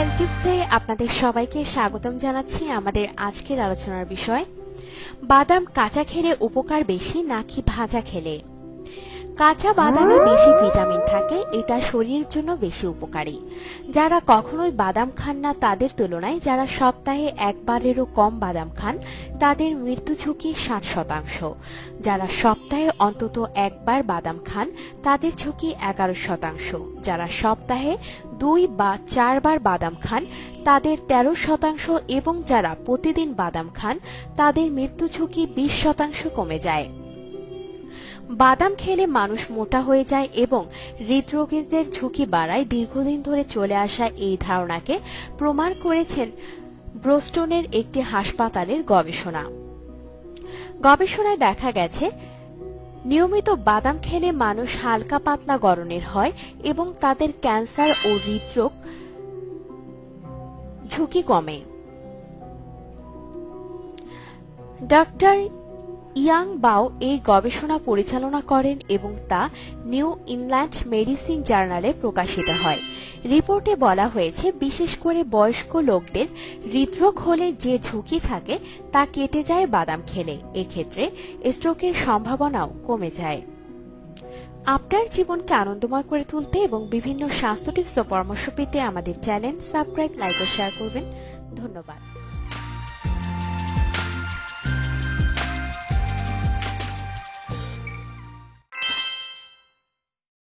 Health টিপসে আপনাদের সবাইকে স্বাগতম জানাচ্ছি আমাদের আজকের আলোচনার বিষয়। বাদাম কাঁচা খেলে উপকার বেশি নাকি ভাজা খেলে? কাঁচা বাদামে বেশি ভিটামিন থাকে, এটা শরীরের জন্য বেশি উপকারী। যারা কখনোই বাদাম খান না, তাদের তুলনায় যারা সপ্তাহে একবারেরও কম বাদাম খান, তাদের মৃত্যু ঝুঁকি ষাট শতাংশ। যারা সপ্তাহে অন্তত একবার বাদাম খান, তাদের ঝুঁকি এগারো শতাংশ। যারা সপ্তাহে দুই বা চারবার বাদাম খান, তাদের তেরো শতাংশ এবং যারা প্রতিদিন বাদাম খান, তাদের মৃত্যু ঝুঁকি বিশ শতাংশ কমে যায়। বাদাম খেলে মানুষ মোটা হয়ে যায় এবং হৃদরোগীদের ঝুঁকি বাড়ায় দীর্ঘদিন ধরে চলে আসা এই ধারণাকে প্রমাণ করেছেন ব্রোস্টনের একটি হাসপাতালের গবেষণা। গবেষণায় দেখা গেছে, নিয়মিত বাদাম খেলে মানুষ হালকা পাতলা গরনের হয় এবং তাদের ক্যান্সার ও হৃদরোগ ঝুঁকি কমে। ডক্টর ইয়াং বাও এই গবেষণা পরিচালনা করেন এবং তা নিউ ইংল্যান্ড মেডিসিন জার্নালে প্রকাশিত হয়। রিপোর্টে বলা হয়েছে, বিশেষ করে বয়স্ক লোকদের হৃদরোগ হলে যে ঝুঁকি থাকে তা কেটে যায় বাদাম খেলে। এক্ষেত্রে স্ট্রোকের সম্ভাবনাও কমে যায়। আপনার জীবনকে আনন্দময় করে তুলতে এবং বিভিন্ন স্বাস্থ্য টিপস ও পরামর্শ পেতে আমাদের চ্যানেল সাবস্ক্রাইব, লাইক ও শেয়ার করবেন। ধন্যবাদ।